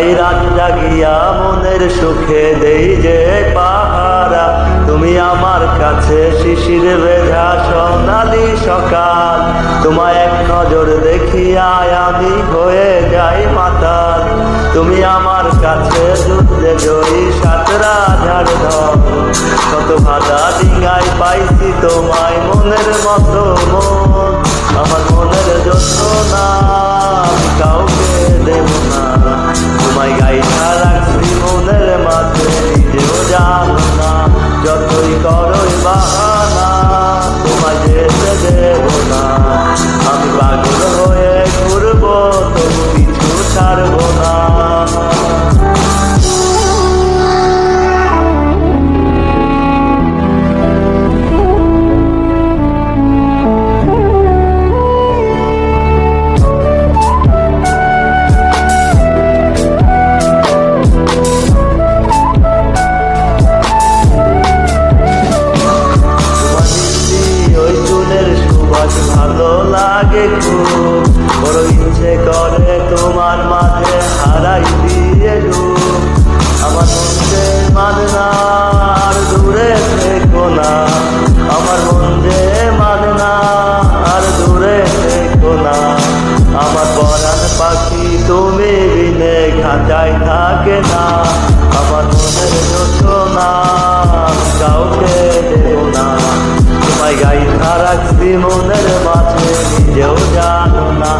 তাই রাত জাগিয়া মনের সুখে দেই যে পাহারা। তুমি আমার কাছে শিশির বেঝা সোনালি সকাল। তোমায় এক নজর দেখিয়ায় আমি হয়ে যাই মাতাল। তুমি আমার কাছে যুদ্ধে জয়ী সাতরা ঝাড় কত ভাজা ডিঙ্গাই পাইছি তোমায় মনের মতো মন। আমার মনের যত না কাউকে দেব তোমার মাঝে হারাই দিয়ে আমার মন যে মানে না দূরে থেকো না। আমার মন যে মানে না, আর দূরে থেকো না। আমার পরাণ পাখি তুমি বিনে খাঁচায় থাকে না। আমার মনের না কাউকে দেব না। তোমায় গাইথা রাখছি মনের মাঝে, নিজেও জানো না।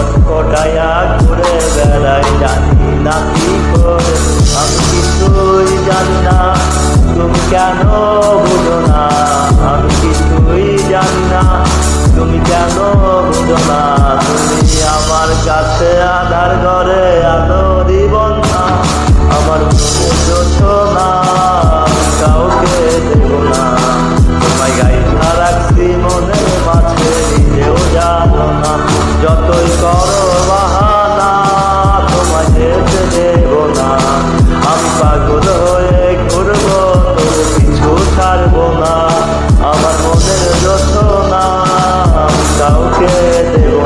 সে ছটফটাইয়া ঘুরে বেড়াই জানি না কি করে। আমি কিছুই জানি না, তুমি কেন বুঝো না? আমি কিছুই জানি না, তুমি কেন বুঝো না? তুমি আমার কাছে আধার ঘরে আলো। হয়ে ঘুরব তোর কিছু ছাড়ব না। আমার মনের না কাউকে দেব